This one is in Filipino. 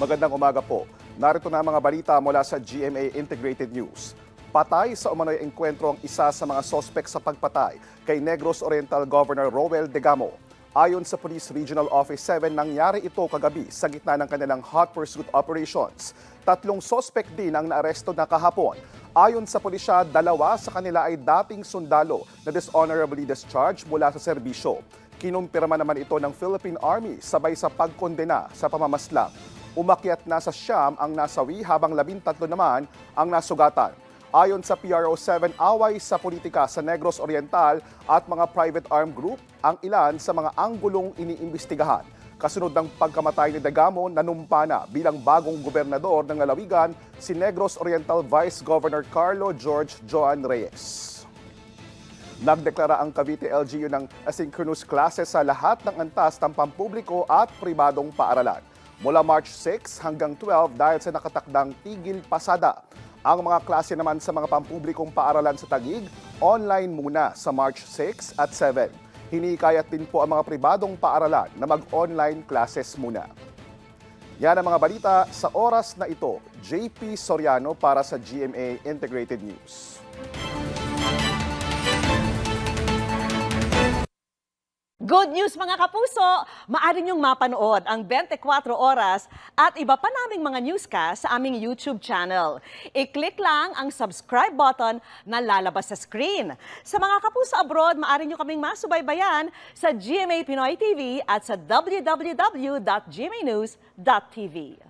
Magandang umaga po. Narito na ang mga balita mula sa GMA Integrated News. Patay sa umano'y engkwentro ang isa sa mga sospek sa pagpatay kay Negros Oriental Governor Roel Degamo. Ayon sa Police Regional Office 7, nangyari ito kagabi sa gitna ng kanilang hot pursuit operations. Tatlong sospek din ang naaresto na kahapon. Ayon sa pulisya, dalawa sa kanila ay dating sundalo na dishonorably discharged mula sa serbisyo. Kinumpirma naman ito ng Philippine Army sabay sa pagkondena sa pamamaslang. Umakyat na sa siyam ang nasawi habang labintatlo naman ang nasugatan. Ayon sa PRO7, away sa politika sa Negros Oriental at mga private armed group ang ilan sa mga anggulong iniimbestigahan. Kasunod ng pagkamatay ni Dagamo, nanumpa na bilang bagong gobernador ng lalawigan si Negros Oriental Vice Governor Carlo George Joan Reyes. Nagdeklara ang Cavite LGU ng asynchronous classes sa lahat ng antas ng pampubliko at pribadong paaralan. Mula March 6 hanggang 12 dahil sa nakatakdang tigil pasada. Ang mga klase naman sa mga pampublikong paaralan sa Tagig, online muna sa March 6 at 7. Hinikayat din po ang mga pribadong paaralan na mag-online classes muna. Yan ang mga balita sa oras na ito. JP Soriano para sa GMA Integrated News. Good news mga kapuso! Maaari niyong mapanood ang 24 oras at iba pa naming mga newscast sa aming YouTube channel. I-click lang ang subscribe button na lalabas sa screen. Sa mga kapuso abroad, maaari niyo kaming masubaybayan sa GMA Pinoy TV at sa www.gmanews.tv.